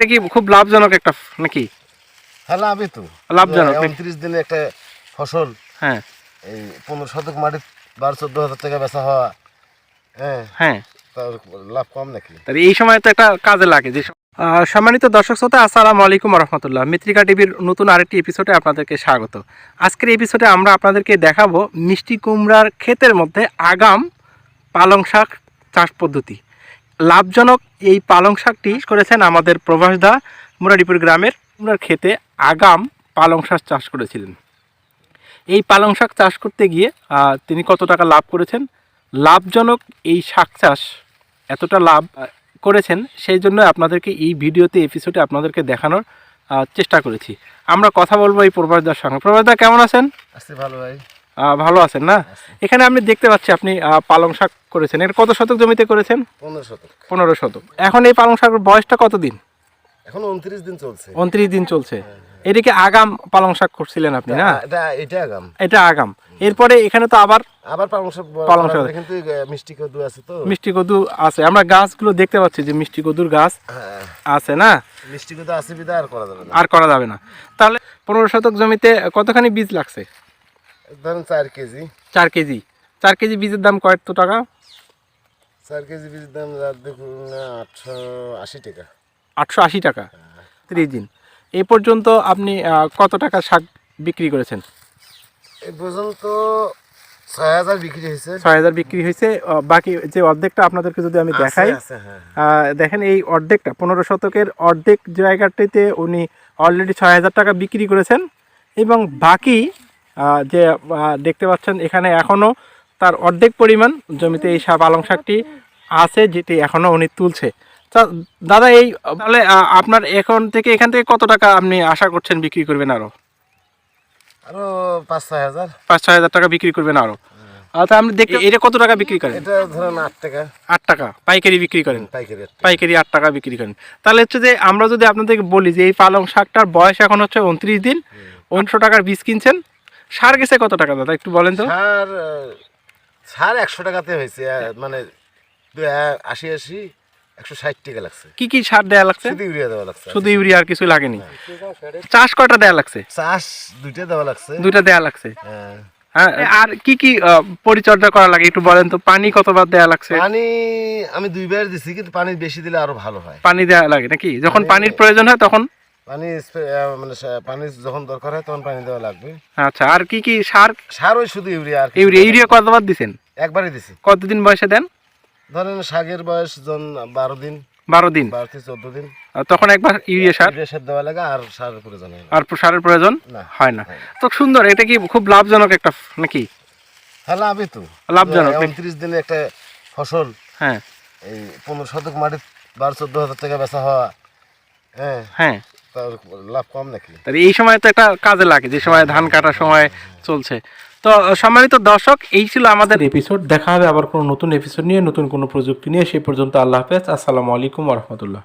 এটা কি খুব লাভজনক একটা নাকি? হ্যাঁ লাভই তো। লাভজনক নাকি? উনত্রিশ দিনে একটা ফসল হ্যাঁ। এই পনেরো শতক মাটি বারো চোদ্দ হাজার টাকা বেচা হওয়া হ্যাঁ হ্যাঁ। লাভ কম নাকি? তাহলে এই সময় তো একটা কাজে লাগে যে সম্মানিত দর্শক শ্রোতা আসসালামু আলাইকুম রহমতুল্লাহ। মিত্রিকা টিভির নতুন আরেকটি এপিসোডে আপনাদেরকে স্বাগত। আজকের এপিসোডে আমরা আপনাদেরকে দেখাবো মিষ্টি কুমড়ার ক্ষেতের মধ্যে আগাম পালং শাক চাষ পদ্ধতি। লাভজনক এই পালং শাকটি করেছেন আমাদের প্রভাসদা মুরারিপুর গ্রামের। কুমড়ার ক্ষেতে আগাম পালং শাক চাষ করেছিলেন। এই পালং শাক চাষ করতে গিয়ে তিনি কত টাকা লাভ করেছেন? লাভজনক এই শাক চাষ এতটা লাভ করেছেন, সেই জন্য আপনাদেরকে এই ভিডিওতে এপিসোডে আপনাদেরকে দেখানোর চেষ্টা করেছি। আমরা কথা বলব এই প্রভাসদার সঙ্গে। প্রভাসদা, কেমন আছেন? আসছে ভালো, ভাই। ভালো আছেন না? এখানে আপনি দেখতে পাচ্ছি আপনি পালং শাক করেছেন। এটা কত শতক জমিতে করেছেন? পনেরো শতক। পনেরো শতক। এখন এই পালং শাকের বয়সটা কতদিন এখন উনত্রিশ দিন চলছে। উনত্রিশ দিন চলছে। এদিকে আগাম পালং শাক করছিলেন আপনি না? এটা এটা আগাম। এটা আগাম। এরপরে এখানে তো আবার আবার পালং শাক পালং শাক। কিন্তু মিষ্টি কদু আছে তো। মিষ্টি কদু আছে। আমরা গাছগুলো দেখতে পাচ্ছি যে মিষ্টি কদুর গাছ হ্যাঁ। আছে না? মিষ্টি কদু আছে বিদা আর করা যাবে না। আর করা যাবে না। তাহলে পনেরো শতক জমিতে কতখানি বীজ লাগছে? ধরেন চার কেজি। চার কেজি। চার কেজি বীজের দাম কত টাকা? চার কেজি বীজের দাম দেখুন আটশো আশি টাকা। আটশো আশি টাকা। ত্রিশ দিন। এই পর্যন্ত আপনি কত টাকা শাক বিক্রি করেছেন? এই পর্যন্ত ছয় হাজার বিক্রি হয়েছে। ছয় হাজার বিক্রি হয়েছে। বাকি যে অর্ধেকটা আপনাদেরকে যদি আমি দেখাই হ্যাঁ আহ, দেখেন এই অর্ধেকটা পনেরো শতকের অর্ধেক জায়গাটিতে উনি অলরেডি ছয় হাজার টাকা বিক্রি করেছেন এবং বাকি যে দেখতে পাচ্ছেন এখানে এখনও তার অর্ধেক পরিমাণ জমিতে এই পালং শাকটি আছে যেটি এখনও উনি তুলছে। দাদা এই তাহলে আপনার এখন থেকে এখান থেকে কত টাকা আপনি আশা করছেন বিক্রি করবেন আরও আরও পাঁচ ছয় হাজার। পাঁচ ছয় হাজার টাকা বিক্রি করবেন আরও আচ্ছা আপনি দেখতে এটা কত টাকা বিক্রি করেন? এটা ধরেন আট টাকা। আট টাকা পাইকারি বিক্রি করেন? পাইকারি পাইকারি আট টাকা বিক্রি করেন। তাহলে হচ্ছে যে আমরা যদি আপনাদেরকে বলি যে এই পালং শাকটার বয়স এখন হচ্ছে উনত্রিশ দিন উনিশশো টাকার বীজ কিনছেন সার গেছে কত টাকা দাদা একটু বলেন তো? সার সার একশো টাকাতে হয়েছে মানে আশি আশি একশো ষাট টাকা লাগছে। কি কি সার দেয়া লাগছে? শুধু ইউরিয়া দেওয়া লাগছে। শুধু ইউরিয়া আর কিছু লাগেনি। চাষ দেয়া লাগছে? চাষ দুইটা দেওয়া লাগছে। দুইটা দেয়া লাগছে? হ্যাঁ। হ্যাঁ আর কি কি পরিচর্যা করা লাগে একটু বলেন তো পানি কতবার দেয়া লাগছে? পানি আমি দুইবার দিছি কিন্তু পানি বেশি দিলে আরও ভালো হয়। পানি দেয়া লাগে নাকি? যখন পানির প্রয়োজন হয় তখন? পানি মানে পানি যখন দরকার হয় তখন পানি দেওয়া লাগবে। আচ্ছা আর কি কি সার? সার ওই শুধু ইউরিয়া আর ইউরিয়া ইউরিয়া কতবার দিছেন। একবারই দিছি। কতদিন বয়সে দেন? ধরেন শাকের বয়স জন বারো দিন বারো দিন। বারো থেকে চোদ্দ দিন। তখন একবার ইউরিয়া সার? ইউরিয়া সার দেওয়া লাগে আর সার প্রয়োজন আর সারের প্রয়োজন? হয় না। তো সুন্দর এটা কি খুব লাভজনক একটা নাকি? হ্যাঁ লাভই তো। লাভজনক নাকি? উনত্রিশ দিনে একটা ফসল হ্যাঁ। এই পনেরো শতক মাটি বারো চোদ্দ হাজার টাকা বেচা হওয়া হ্যাঁ। হ্যাঁ। তার লাভ কম নাকি? তাহলে এই সময় তো একটা কাজে লাগে, যে সময় ধান কাটার সময় চলছে। তো সম্মানিত দর্শক, এই ছিল আমাদের এপিসোড দেখা হবে আবার কোনো নতুন এপিসোড নিয়ে, নতুন কোনো প্রযুক্তি নিয়ে। সেই পর্যন্ত আল্লাহ হাফেজ। আসসালামু আলাইকুম রহমতুল্লাহ।